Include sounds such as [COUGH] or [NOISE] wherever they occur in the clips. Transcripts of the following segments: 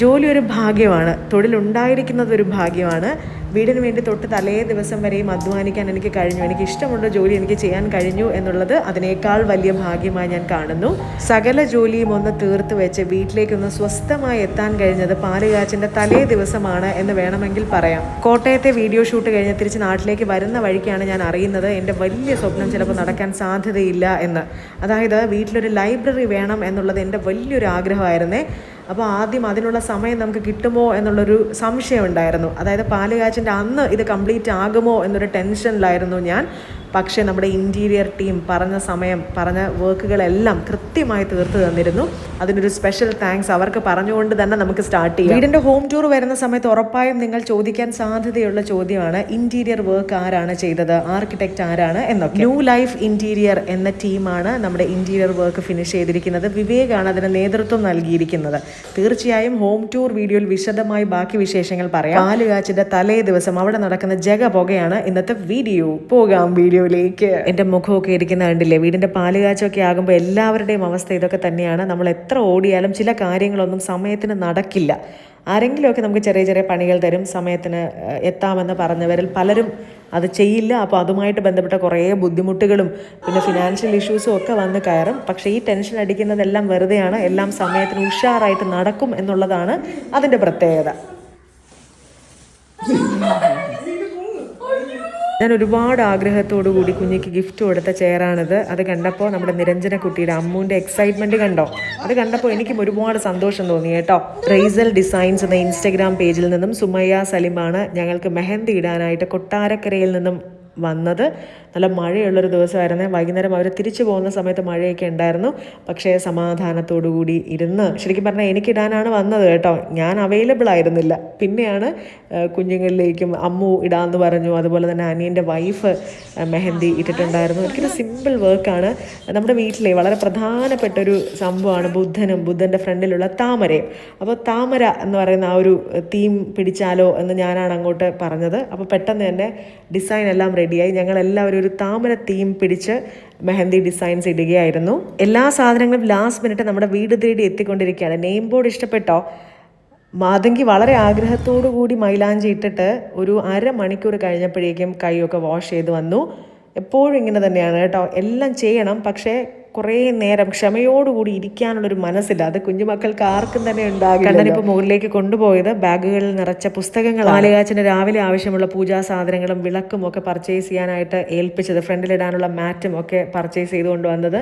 ജോലി ഒരു ഭാഗ്യമാണ് തൊഴിലുണ്ടായിരിക്കുന്നത് ഒരു ഭാഗ്യമാണ്. വീടിന് വേണ്ടി തൊട്ട് തലേ ദിവസം വരെയും അധ്വാനിക്കാൻ എനിക്ക് കഴിഞ്ഞു. എനിക്ക് ഇഷ്ടമുള്ള ജോലി എനിക്ക് ചെയ്യാൻ കഴിഞ്ഞു എന്നുള്ളത് അതിനേക്കാൾ വലിയ ഭാഗ്യമായി ഞാൻ കാണുന്നു. സകല ജോലിയും ഒന്ന് തീർത്ത് വെച്ച് വീട്ടിലേക്കൊന്ന് സ്വസ്ഥമായി എത്താൻ കഴിഞ്ഞത് പാലുകാച്ചിന്റെ തലേ ദിവസമാണ് എന്ന് വേണമെങ്കിൽ പറയാം. കോട്ടയത്തെ വീഡിയോ ഷൂട്ട് കഴിഞ്ഞ് തിരിച്ച് നാട്ടിലേക്ക് വരുന്ന വഴിക്കാണ് ഞാൻ അറിയുന്നത്. എന്റെ വലിയ സ്വപ്നം ചിലപ്പോൾ നടക്കാൻ സാധ്യതയില്ല എന്ന്. അതായത് വീട്ടിലൊരു ലൈബ്രറി വേണം എന്നുള്ളത് എന്റെ വലിയൊരു ആഗ്രഹമായിരുന്നേ. അപ്പോൾ ആദ്യം അതിനുള്ള സമയം നമുക്ക് കിട്ടുമോ എന്നുള്ളൊരു സംശയം ഉണ്ടായിരുന്നു. അതായത് പാലുകാച്ചിന്റെ അന്ന് ഇത് കംപ്ലീറ്റ് ആകുമോ എന്നൊരു ടെൻഷനിലായിരുന്നു ഞാൻ. പക്ഷേ നമ്മുടെ ഇന്റീരിയർ ടീം പറഞ്ഞ സമയം പറഞ്ഞ വർക്കുകളെല്ലാം കൃത്യമായി തീർത്തു തന്നിരുന്നു. അതിനൊരു സ്പെഷ്യൽ താങ്ക്സ് അവർക്ക് പറഞ്ഞുകൊണ്ട് തന്നെ നമുക്ക് സ്റ്റാർട്ട് ചെയ്യാം. വീടിന്റെ ഹോം ടൂർ വരുന്ന സമയത്ത് ഉറപ്പായും നിങ്ങൾ ചോദിക്കാൻ സാധ്യതയുള്ള ചോദ്യമാണ് ഇന്റീരിയർ വർക്ക് ആരാണ് ചെയ്തത് ആർക്കിടെക്റ്റ് ആരാണ് എന്നൊക്കെ. ന്യൂ ലൈഫ് ഇന്റീരിയർ എന്ന ടീമാണ് നമ്മുടെ ഇന്റീരിയർ വർക്ക് ഫിനിഷ് ചെയ്തിരിക്കുന്നത്. വിവേകാണ് അതിന് നേതൃത്വം നൽകിയിരിക്കുന്നത്. തീർച്ചയായും ഹോം ടൂർ വീഡിയോയിൽ വിശദമായി ബാക്കി വിശേഷങ്ങൾ പറയാം. പാലുകാച്ചിന്റെ തലേ ദിവസം അവിടെ നടക്കുന്ന ജഗ പുകയാണ് ഇന്നത്തെ വീഡിയോ. പോകാം വീഡിയോയിലേക്ക്. എന്റെ മുഖമൊക്കെ ഇരിക്കുന്ന കണ്ടില്ലേ? വീടിന്റെ പാലുകാച്ചൊക്കെ ആകുമ്പോൾ എല്ലാവരുടെയും അവസ്ഥ ഇതൊക്കെ തന്നെയാണ്. നമ്മൾ എത്ര ഓടിയാലും ചില കാര്യങ്ങളൊന്നും സമയത്തിന് നടക്കില്ല. ആരെങ്കിലുമൊക്കെ നമുക്ക് ചെറിയ ചെറിയ പണികൾ തരും സമയത്തിന് എത്താമെന്ന് പറഞ്ഞവരിൽ പലരും അത് ചെയ്യില്ല. അപ്പോൾ അതുമായിട്ട് ബന്ധപ്പെട്ട കുറേ ബുദ്ധിമുട്ടുകളും പിന്നെ ഫിനാൻഷ്യൽ ഇഷ്യൂസും ഒക്കെ വന്ന് കയറും. പക്ഷേ ഈ ടെൻഷൻ അടിക്കുന്നതെല്ലാം വെറുതെയാണ്. എല്ലാം സമയത്തിന് ഉഷാറായിട്ട് നടക്കും എന്നുള്ളതാണ് അതിന്റെ പ്രത്യേകത. [LAUGHS] ഞാൻ ഒരുപാട് ആഗ്രഹത്തോടു കൂടി കുഞ്ഞിക്ക് ഗിഫ്റ്റ് കൊടുത്ത ചെയറാണിത്. അത് കണ്ടപ്പോൾ നമ്മുടെ നിരഞ്ജന കുട്ടിയുടെ അമ്മൂന്റെ എക്സൈറ്റ്മെന്റ് കണ്ടോ? അത് കണ്ടപ്പോൾ എനിക്കും ഒരുപാട് സന്തോഷം തോന്നി കേട്ടോ. റൈസൽ ഡിസൈൻസ് എന്ന ഇൻസ്റ്റഗ്രാം പേജിൽ നിന്നും സുമയ്യ സലിമാണ് ഞങ്ങൾക്ക് മെഹന്തി ഇടാനായിട്ട് കൊട്ടാരക്കരയിൽ നിന്നും വന്നത്. നല്ല മഴയുള്ളൊരു ദിവസമായിരുന്നേ. വൈകുന്നേരം അവർ തിരിച്ചു പോകുന്ന സമയത്ത് മഴയൊക്കെ ഉണ്ടായിരുന്നു. പക്ഷേ സമാധാനത്തോടു കൂടി ഇരുന്ന് ശരിക്കും പറഞ്ഞാൽ എനിക്കിടാനാണ് വന്നത് കേട്ടോ. ഞാൻ അവൈലബിൾ ആയിരുന്നില്ല. പിന്നെയാണ് കുഞ്ഞുങ്ങളിലേക്കും അമ്മു ഇടാമെന്ന് പറഞ്ഞു. അതുപോലെ തന്നെ അനിയന്റെ വൈഫ് മെഹന്തി ഇട്ടിട്ടുണ്ടായിരുന്നു. എനിക്കൊരു സിമ്പിൾ വർക്കാണ് നമ്മുടെ വീട്ടിലെ വളരെ പ്രധാനപ്പെട്ട ഒരു സംഭവമാണ് ബുദ്ധനും ബുദ്ധന്റെ ഫ്രണ്ടിലുള്ള താമരയും. അപ്പോൾ താമര എന്ന് പറയുന്ന ആ ഒരു തീം പിടിച്ചാലോ എന്ന് ഞാനാണ് അങ്ങോട്ട് പറഞ്ഞത്. അപ്പോൾ പെട്ടെന്ന് തന്നെ ഡിസൈൻ എല്ലാം റെഡിയായി ഞങ്ങൾ എല്ലാവരും ഒരു താമര തീം പിടിച്ച് മെഹന്തി ഡിസൈൻസ് ഇടുകയായിരുന്നു. എല്ലാ സാധനങ്ങളും ലാസ്റ്റ് മിനിറ്റ് നമ്മുടെ വീട് തേടി എത്തിക്കൊണ്ടിരിക്കുകയാണ്. നെയിം ബോർഡ് ഇഷ്ടപ്പെട്ടോ? മാതങ്കി വളരെ ആഗ്രഹത്തോടു കൂടി മൈലാഞ്ചി ഇട്ടിട്ട് ഒരു അരമണിക്കൂർ കഴിഞ്ഞപ്പോഴേക്കും കൈയൊക്കെ വാഷ് ചെയ്ത് വന്നു. എപ്പോഴും ഇങ്ങനെ തന്നെയാണ് കേട്ടോ. എല്ലാം ചെയ്യണം. പക്ഷേ കുറേ നേരം ക്ഷമയോടുകൂടി ഇരിക്കാനുള്ളൊരു മനസ്സില്ല. അത് കുഞ്ഞുമക്കൾക്ക് ആർക്കും തന്നെ ഉണ്ടാകും കണ്ണനിപ്പോൾ മുകളിലേക്ക് കൊണ്ടുപോയത് ബാഗുകളിൽ നിറച്ച പുസ്തകങ്ങൾ ആലുകാച്ചന് രാവിലെ ആവശ്യമുള്ള പൂജാ സാധനങ്ങളും വിളക്കും ഒക്കെ പർച്ചേസ് ചെയ്യാനായിട്ട് ഏൽപ്പിച്ചത് ഫ്രണ്ടിലിടാനുള്ള മാറ്റും ഒക്കെ പർച്ചേസ് ചെയ്തുകൊണ്ട് വന്നത്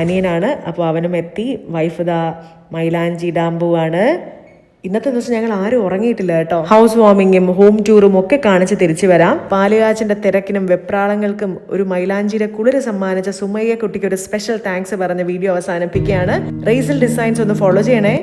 അനിയനാണ്. അപ്പോൾ അവനും എത്തി. വൈഫ് ദാ മൈലാഞ്ചി ഡാംബുവാണ് ഇന്നത്തെ ദിവസം ഞങ്ങൾ ആരും ഉറങ്ങിയിട്ടില്ല കേട്ടോ. ഹൗസ് വാമിങ്ങും ഹോം ടൂറും ഒക്കെ കാണിച്ച് തിരിച്ചു വരാം. പാലുകാച്ചിന്റെ തിരക്കിനും വെപ്രാളങ്ങൾക്കും ഒരു മൈലാഞ്ചിയുടെ കുളിര് സമ്മാനിച്ച സുമയ്യ കുട്ടിക്ക് ഒരു സ്പെഷ്യൽ താങ്ക്സ് പറഞ്ഞ വീഡിയോ അവസാനിപ്പിക്കുകയാണ്. റേസിൽ ഡിസൈൻസ് ഒന്ന് ഫോളോ ചെയ്യണേ.